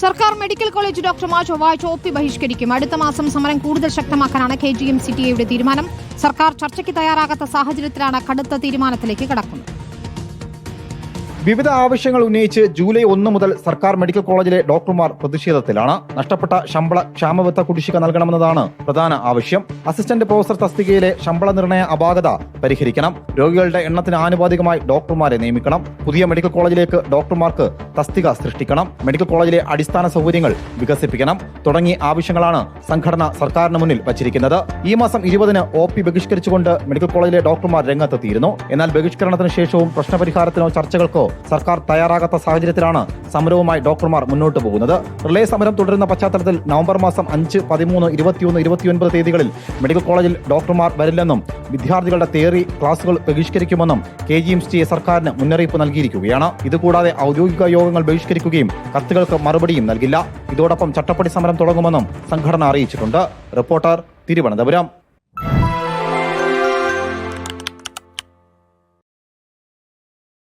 സർക്കാർ medical college ഡോക്ടർമാർ ചൊവ്വാഴ്ച ഒ പി ബഹിഷ്കരിക്കും അടുത്ത മാസം സമരം കൂടുതൽ ശക്തമാക്കാനാണ് K G M C T എയുടെ തീരുമാനം. സർക്കാർ ചർച്ചയ്ക്ക് തയ്യാറാകാത്ത സാഹചര്യത്തിലാണ് കടുത്ത തീരുമാനത്തിലേക്ക് കടക്കുന്നത്. വിവിധ ആവശ്യങ്ങൾ ഉന്നയിച്ച് ജൂലൈ ഒന്ന് മുതൽ സർക്കാർ മെഡിക്കൽ കോളേജിലെ ഡോക്ടർമാർ പ്രതിഷേധത്തിലാണ്. നഷ്ടപ്പെട്ട ശമ്പള ക്ഷാമബത്ത കുടിശ്ശിക നൽകണമെന്നതാണ് പ്രധാന ആവശ്യം. അസിസ്റ്റന്റ് പ്രൊഫസർ തസ്തികയിലെ ശമ്പള നിർണയ അപാകത പരിഹരിക്കണം. രോഗികളുടെ എണ്ണത്തിന് ആനുപാതികമായി ഡോക്ടർമാരെ നിയമിക്കണം. പുതിയ മെഡിക്കൽ കോളേജിലേക്ക് ഡോക്ടർമാർക്ക് തസ്തിക സൃഷ്ടിക്കണം. മെഡിക്കൽ കോളേജിലെ അടിസ്ഥാന സൗകര്യങ്ങൾ വികസിപ്പിക്കണം. തുടങ്ങിയ ആവശ്യങ്ങളാണ് സംഘടന സർക്കാരിന് മുന്നിൽ വച്ചിരിക്കുന്നത്. ഈ മാസം ഇരുപതിന് ഒ പി ബഹിഷ്കരിച്ചുകൊണ്ട് മെഡിക്കൽ കോളേജിലെ ഡോക്ടർമാർ രംഗത്തെത്തിയിരുന്നു. എന്നാൽ ബഹിഷ്കരണത്തിന് ശേഷവും പ്രശ്നപരിഹാരത്തിനോ ചർച്ചകൾക്കോ സർക്കാർ തയ്യാറാകാത്ത സാഹചര്യത്തിലാണ് സമരവുമായി ഡോക്ടർമാർ മുന്നോട്ട് പോകുന്നത്. റിലേ സമരം തുടരുന്ന പശ്ചാത്തലത്തിൽ നവംബർ മാസം അഞ്ച് പതിമൂന്ന് ഇരുപത്തിയൊന്ന് ഇരുപത്തിയൊൻപത് തീയതികളിൽ മെഡിക്കൽ കോളേജിൽ ഡോക്ടർമാർ വരില്ലെന്നും വിദ്യാർത്ഥികളുടെ തിയറി ക്ലാസുകൾ ബഹിഷ്കരിക്കുമെന്നും കെ ജി എം സി സർക്കാരിന് മുന്നറിയിപ്പ് നൽകിയിരിക്കുകയാണ്. ഇതുകൂടാതെ ഔദ്യോഗിക യോഗങ്ങൾ ബഹിഷ്കരിക്കുകയും കത്തുകൾക്ക് മറുപടിയും നൽകില്ല. ഇതോടൊപ്പം ചട്ടപ്പടി സമരം തുടങ്ങുമെന്നും സംഘടന അറിയിച്ചിട്ടുണ്ട്. റിപ്പോർട്ടർ തിരുവനന്തപുരം.